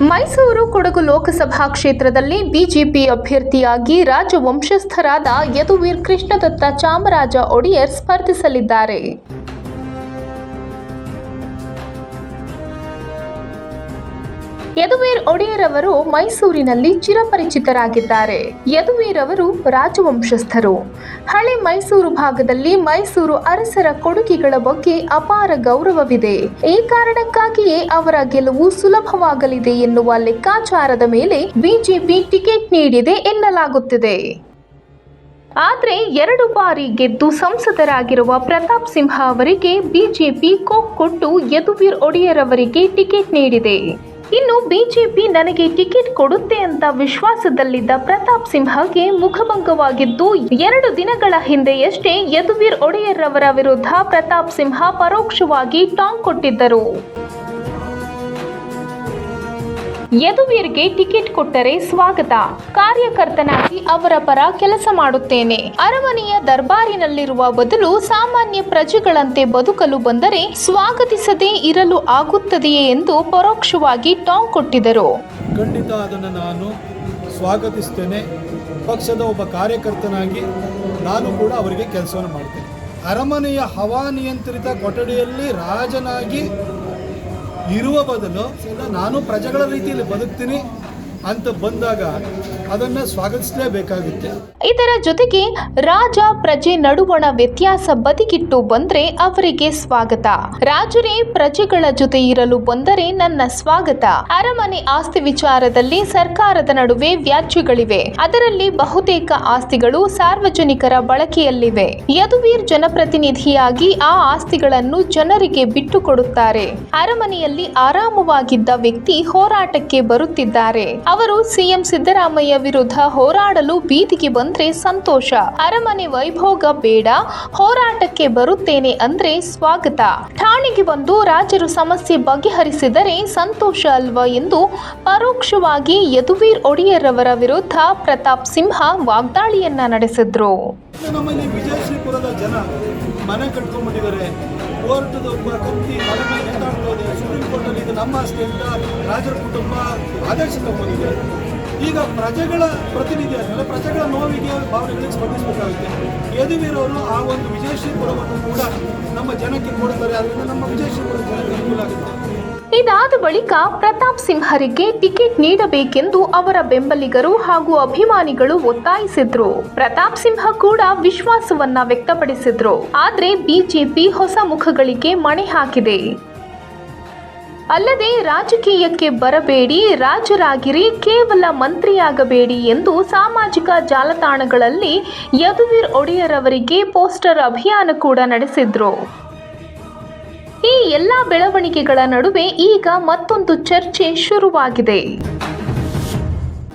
ಮೈಸೂರು ಕೊಡಗು ಲೋಕಸಭಾ ಕ್ಷೇತ್ರದಲ್ಲಿ ಬಿಜೆಪಿ ಅಭ್ಯರ್ಥಿಯಾಗಿ ರಾಜವಂಶಸ್ಥರಾದ ಯದುವೀರ್ ಕೃಷ್ಣದತ್ತ ಚಾಮರಾಜ ಒಡೆಯರ್ ಸ್ಪರ್ಧಿಸಲಿದ್ದಾರೆ. ಯದುವೀರ್ ಒಡೆಯರ್ ಅವರು ಮೈಸೂರಿನಲ್ಲಿ ಚಿರಪರಿಚಿತರಾಗಿದ್ದಾರೆ. ಯದುವೀರ್ ಅವರು ರಾಜವಂಶಸ್ಥರು. ಹಳೆ ಮೈಸೂರು ಭಾಗದಲ್ಲಿ ಮೈಸೂರು ಅರಸರ ಕೊಡುಗೆಗಳ ಬಗ್ಗೆ ಅಪಾರ ಗೌರವವಿದೆ. ಈ ಕಾರಣಕ್ಕಾಗಿಯೇ ಅವರ ಗೆಲುವು ಸುಲಭವಾಗಲಿದೆ ಎನ್ನುವ ಲೆಕ್ಕಾಚಾರದ ಮೇಲೆ ಬಿಜೆಪಿ ಟಿಕೆಟ್ ನೀಡಿದೆ ಎನ್ನಲಾಗುತ್ತಿದೆ. ಆದರೆ ಎರಡು ಬಾರಿ ಗೆದ್ದು ಸಂಸದರಾಗಿರುವ ಪ್ರತಾಪ್ ಸಿಂಹ ಅವರಿಗೆ ಬಿಜೆಪಿ ಕೊಕ್ ಕೊಟ್ಟು ಯದುವೀರ್ ಒಡೆಯರ್ ಅವರಿಗೆ ಟಿಕೆಟ್ ನೀಡಿದೆ. ಇನ್ನು ಬಿಜೆಪಿ ನನಗೆ ಟಿಕೆಟ್ ಕೊಡುತ್ತೆ ಅಂತ ವಿಶ್ವಾಸದಲ್ಲಿದ್ದ ಪ್ರತಾಪ್ ಸಿಂಹಗೆ ಮುಖಭಂಗವಾಗಿದ್ದು, ಎರಡು ದಿನಗಳ ಹಿಂದೆಯಷ್ಟೇ ಯದುವೀರ್ ಒಡೆಯರ್ ಅವರ ವಿರುದ್ಧ ಪ್ರತಾಪ್ ಸಿಂಹ ಪರೋಕ್ಷವಾಗಿ ಟಾಂಗ್ ಕೊಟ್ಟಿದ್ದರು. ಯದುವೀರ್ಗೆ ಟಿಕೆಟ್ ಕೊಟ್ಟರೆ ಸ್ವಾಗತ. ಕಾರ್ಯಕರ್ತನಾಗಿ ಅವರ ಪರ ಕೆಲಸ ಮಾಡುತ್ತೇನೆ. ಅರಮನೆಯ ದರ್ಬಾರಿನಲ್ಲಿರುವ ಬದಲು ಸಾಮಾನ್ಯ ಪ್ರಜೆಗಳಂತೆ ಬದುಕಲು ಬಂದರೆ ಸ್ವಾಗತಿಸದೇ ಇರಲು ಆಗುತ್ತದೆಯೇ ಎಂದು ಪರೋಕ್ಷವಾಗಿ ಟಾಂಗ್ ಕೊಟ್ಟಿದರು ಖಂಡಿತ ಅದನ್ನು ನಾನು ಸ್ವಾಗತಿಸ್ತೇನೆ. ಪಕ್ಷದ ಒಬ್ಬ ಕಾರ್ಯಕರ್ತನಾಗಿ ನಾನು ಕೂಡ ಅವರಿಗೆ ಕೆಲಸವನ್ನು ಮಾಡ್ತೇನೆ. ಅರಮನೆಯ ಹವಾನಿಯಂತ್ರಿತ ಕೊಠಡಿಯಲ್ಲಿ ರಾಜನಾಗಿ ಇರುವ ಬದಲು ನಾನು ಪ್ರಜೆಗಳ ರೀತಿಯಲ್ಲಿ ಬದುಕ್ತೀನಿ. ಅಂತ ಬಂದಾಗ ಅದನ್ನ ಸ್ವಾಗತಿಸಲೇಬೇಕಾಗುತ್ತೆ. ಇದರ ಜೊತೆಗೆ ರಾಜ ಪ್ರಜೆ ನಡುವಣ ವ್ಯತ್ಯಾಸ ಬದಿಗಿಟ್ಟು ಬಂದ್ರೆ ಅವರಿಗೆ ಸ್ವಾಗತ. ರಾಜರೇ ಪ್ರಜೆಗಳ ಜೊತೆ ಇರಲು ಬಂದರೆ ನನ್ನ ಸ್ವಾಗತ. ಅರಮನೆ ಆಸ್ತಿ ವಿಚಾರದಲ್ಲಿ ಸರ್ಕಾರದ ನಡುವೆ ವ್ಯಾಜ್ಯಗಳಿವೆ. ಅದರಲ್ಲಿ ಬಹುತೇಕ ಆಸ್ತಿಗಳು ಸಾರ್ವಜನಿಕರ ಬಳಕೆಯಲ್ಲಿವೆ. ಯದುವೀರ್ ಜನಪ್ರತಿನಿಧಿಯಾಗಿ ಆ ಆಸ್ತಿಗಳನ್ನು ಜನರಿಗೆ ಬಿಟ್ಟು ಕೊಡುತ್ತಾರೆ ಅರಮನೆಯಲ್ಲಿ ಆರಾಮವಾಗಿದ್ದ ವ್ಯಕ್ತಿ ಹೋರಾಟಕ್ಕೆ ಬರುತ್ತಿದ್ದಾರೆ. ಅವರು ಸಿಎಂ ಸಿದ್ದರಾಮಯ್ಯ ವಿರುದ್ಧ ಹೋರಾಡಲು ಬೀದಿಗೆ ಬಂದ್ರೆ ಸಂತೋಷ. ಅರಮನೆ ವೈಭೋಗ ಬೇಡ, ಹೋರಾಟಕ್ಕೆ ಬರುತ್ತೇನೆ ಅಂದ್ರೆ ಸ್ವಾಗತ. ಠಾಣೆಗೆ ಬಂದು ರಾಜರು ಸಮಸ್ಯೆ ಬಗೆಹರಿಸಿದರೆ ಸಂತೋಷ ಅಲ್ವಾ ಎಂದು ಪರೋಕ್ಷವಾಗಿ ಯದುವೀರ್ ಒಡೆಯರ್ ಅವರ ವಿರುದ್ಧ ಪ್ರತಾಪ್ ಸಿಂಹ ವಾಗ್ದಾಳಿಯನ್ನ ನಡೆಸಿದ್ರು. ನಮ್ಮಲ್ಲಿ ವಿಜಯಶ್ರೀಪುರದ ಜನ ಮನೆ ಕಟ್ಕೊಂಡ್ಬಿಟ್ಟಿದ್ದಾರೆ. ಕೋರ್ಟದ ಒಬ್ಬ ಕತ್ತಿ ಮನೆ ಮೇಲೆ ನೇತಾಡ್ತಾ ಇದೆ ಸುಪ್ರೀಂ ಕೋರ್ಟಲ್ಲಿ ಇದು ನಮ್ಮ ಆಸ್ತಿ ಅಂತ ರಾಜರ ಕುಟುಂಬ ಆದೇಶ ತಗೊಂಡಿದೆ. ಈಗ ಪ್ರಜೆಗಳ ಪ್ರತಿನಿಧಿ ಅಂದರೆ ಪ್ರಜೆಗಳ ನೋವಿಗೆ ಭಾವನೆಗಳಿಗೆ ಸ್ಪಂದಿಸಬೇಕಾಗುತ್ತೆ. ಯದುವೀರವರು ಆ ಒಂದು ವಿಜಯಶ್ರೀಪುರವನ್ನು ಕೂಡ ನಮ್ಮ ಜನಕ್ಕೆ ಕೊಡ್ತಾರೆ ಅದರಿಂದ ನಮ್ಮ ವಿಜಯಶ್ರೀಪುರ ಜನಕ್ಕೆ ಅನುಕೂಲ ಆಗುತ್ತೆ. ಇದಾದ ಬಳಿಕ ಪ್ರತಾಪ್ ಸಿಂಹರಿಗೆ ಟಿಕೆಟ್ ನೀಡಬೇಕೆಂದು ಅವರ ಬೆಂಬಲಿಗರು ಹಾಗೂ ಅಭಿಮಾನಿಗಳು ಒತ್ತಾಯಿಸಿದ್ರು. ಪ್ರತಾಪ್ ಸಿಂಹ ಕೂಡ ವಿಶ್ವಾಸವನ್ನ ವ್ಯಕ್ತಪಡಿಸಿದ್ರು. ಆದ್ರೆ ಬಿಜೆಪಿ ಹೊಸ ಮುಖಗಳಿಗೆ ಮಣೆ ಹಾಕಿದೆ. ಅಲ್ಲದೆ ರಾಜಕೀಯಕ್ಕೆ ಬರಬೇಡಿ, ರಾಜರಾಗಿರಿ, ಕೇವಲ ಮಂತ್ರಿಯಾಗಬೇಡಿ ಎಂದು ಸಾಮಾಜಿಕ ಜಾಲತಾಣಗಳಲ್ಲಿ ಯದುವೀರ್ ಒಡೆಯರ್ ಅವರಿಗೆ ಪೋಸ್ಟರ್ ಅಭಿಯಾನ ಕೂಡ ನಡೆಸಿದ್ರು. ಈ ಎಲ್ಲ ಬೆಳವಣಿಗೆಗಳ ನಡುವೆ ಈಗ ಮತ್ತೊಂದು ಚರ್ಚೆ ಶುರುವಾಗಿದೆ.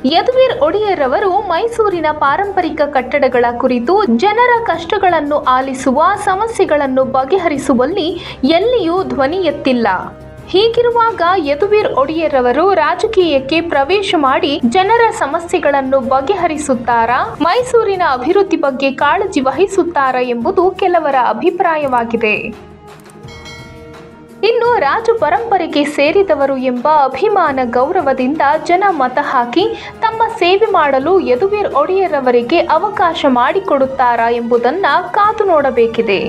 ಯದುವೀರ್ ಒಡೆಯರ್ ಅವರು ಮೈಸೂರಿನ ಪಾರಂಪರಿಕ ಕಟ್ಟಡಗಳ ಕುರಿತು ಜನರ ಕಷ್ಟಗಳನ್ನು ಆಲಿಸುವ, ಸಮಸ್ಯೆಗಳನ್ನು ಬಗೆಹರಿಸುವಲ್ಲಿ ಎಲ್ಲಿಯೂ ಧ್ವನಿ ಎತ್ತಿಲ್ಲ. ಹೀಗಿರುವಾಗ ಯದುವೀರ್ ಒಡೆಯರ್ ಅವರು ರಾಜಕೀಯಕ್ಕೆ ಪ್ರವೇಶ ಮಾಡಿ ಜನರ ಸಮಸ್ಯೆಗಳನ್ನು ಬಗೆಹರಿಸುತ್ತಾರಾ, ಮೈಸೂರಿನ ಅಭಿವೃದ್ಧಿ ಬಗ್ಗೆ ಕಾಳಜಿ ವಹಿಸುತ್ತಾರಾ ಎಂಬುದು ಕೆಲವರ ಅಭಿಪ್ರಾಯವಾಗಿದೆ. ಇನ್ನು ರಾಜು ಪರಂಪರೆಗೆ ಸೇರಿದವರು ಎಂಬ ಅಭಿಮಾನ ಗೌರವದಿಂದ ಜನ ಮತ ಹಾಕಿ ತಮ್ಮ ಸೇವೆ ಮಾಡಲು ಯದುವೀರ್ ಒಡೆಯರವರಿಗೆ ಅವಕಾಶ ಮಾಡಿಕೊಡುತ್ತಾರಾ ಎಂಬುದನ್ನು ಕಾದು ನೋಡಬೇಕಿದೆ.